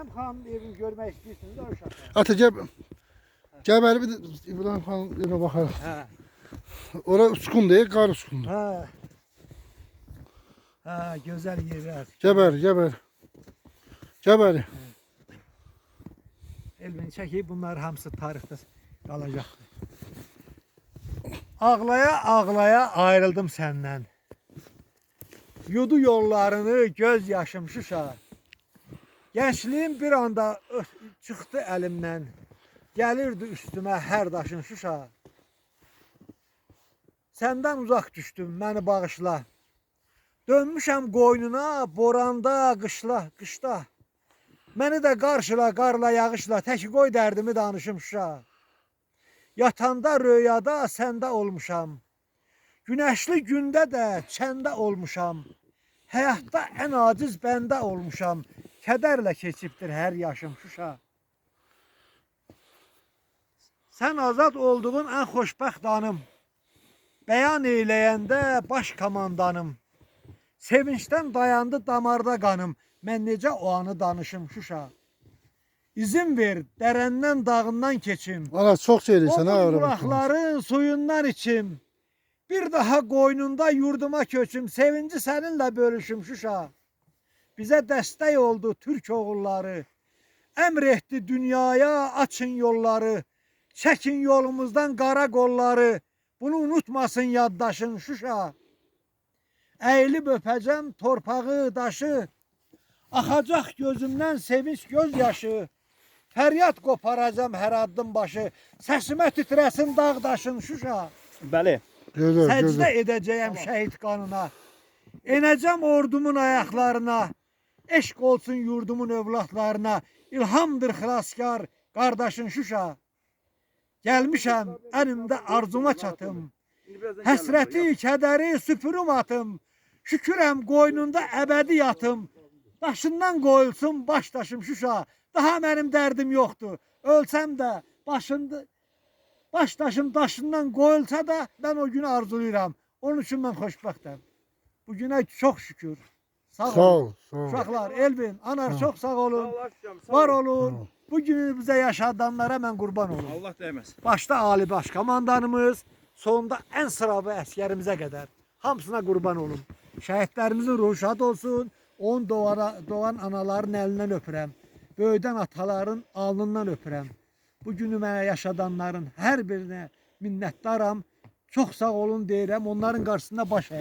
İbrahim Xanın evini görmək istəyirsiniz də o uşaqlar. Ata gel. Gel bir de İbrahim Han eve bakalım. Hə. Ora uçkun değil, kar uçkundu. Hə. Hə, gözəl yerlər. Gel beri, gel beri. Gel beri. Elbini çəkib bunlar hamısı tarixdə qalacaqdır. Ağlaya ağlaya ayrıldım səndən. Yudu yollarını göz yaşım Şuşa. Gençliğim bir anda çıxdı əlimdən. Gəlirdi üstümə hər daşın Şuşa. Səndən uzaq düşdüm, məni bağışla. Dönmüşəm qoynuna, boranda, qışla, qışda. Məni də qarşıla, qarla, yağışla, tək qoy dərdimi danışım Şuşa. Yatanda röyada səndə olmuşam. Günəşli gündə də çəndə olmuşam. Həyatda ən aciz bəndə olmuşam. Kədərlə keçibdir hər yaşım Şuşa. Sən azad olduğun ən xoşbəxt anım. Bəyan eyləyəndə baş komandanım. Sevincdən dayandı damarda qanım. Mən necə o anı danışım Şuşa. İzin ver, dərəndən dağından keçim. Valla çok seyriysen ha O bulaqların suyundan içim. Bir daha qoynunda yurduma köçüm. Sevinci səninlə bölüşüm Şuşa. Bizə dəstək oldu türk oğulları. Əmr etdi dünyaya açın yolları. Çəkin yolumuzdan qara qolları. Bunu unutmasın yaddaşın Şuşa. Əyilib öpəcəm torpağı, daşı. Axacaq gözümdən sevinç göz yaşı. Fəryad qoparacam hər addım başı. Səsimə titrəsin dağ daşın Şuşa. Bəli. Səcdə edəcəyəm şəhid qanına. Enəcəm ordumun ayaqlarına. Eşq olsun yurdumun övladlarına. İlhamdır xilaskar qardaşın Şuşa. Gəlmişəm əlimdə arzuma çatım. Həsrəti, kədəri süpürüm atım. Şükürəm qoynunda əbədi yatım. Daşından qoyulsun baş daşım Şuşa. Daha mənim dərdim yoxdur. Ölsəm də başında baş daşım daşından qoyulsa da mən o günü arzulayıram. Onun üçün mən xoşbəxtəm. Bu günə çox şükür. Sağ, Sağ olun. ol, sağ ol. Elvin, Anar Sağ ol. çox sağ olun. Allah aşkım, sağ Var ol. olun. Sağ ol. Bu günü bizə yaşadanlara mən qurban olum. Allah değmez. Başda Ali Baş komandanımız, sonda ən sıravi əskərimizə qədər hamısına qurban olum. Şəhidlərimizin ruhu şad olsun. Onun doğana, doğan anaların əlindən öpürəm. Böyüdən ataların alnından öpürəm. Bu günü mənə yaşadanların hər birinə minnətdaram. Çox sağ olun deyirəm. Onların qarşısında baş əyirəm.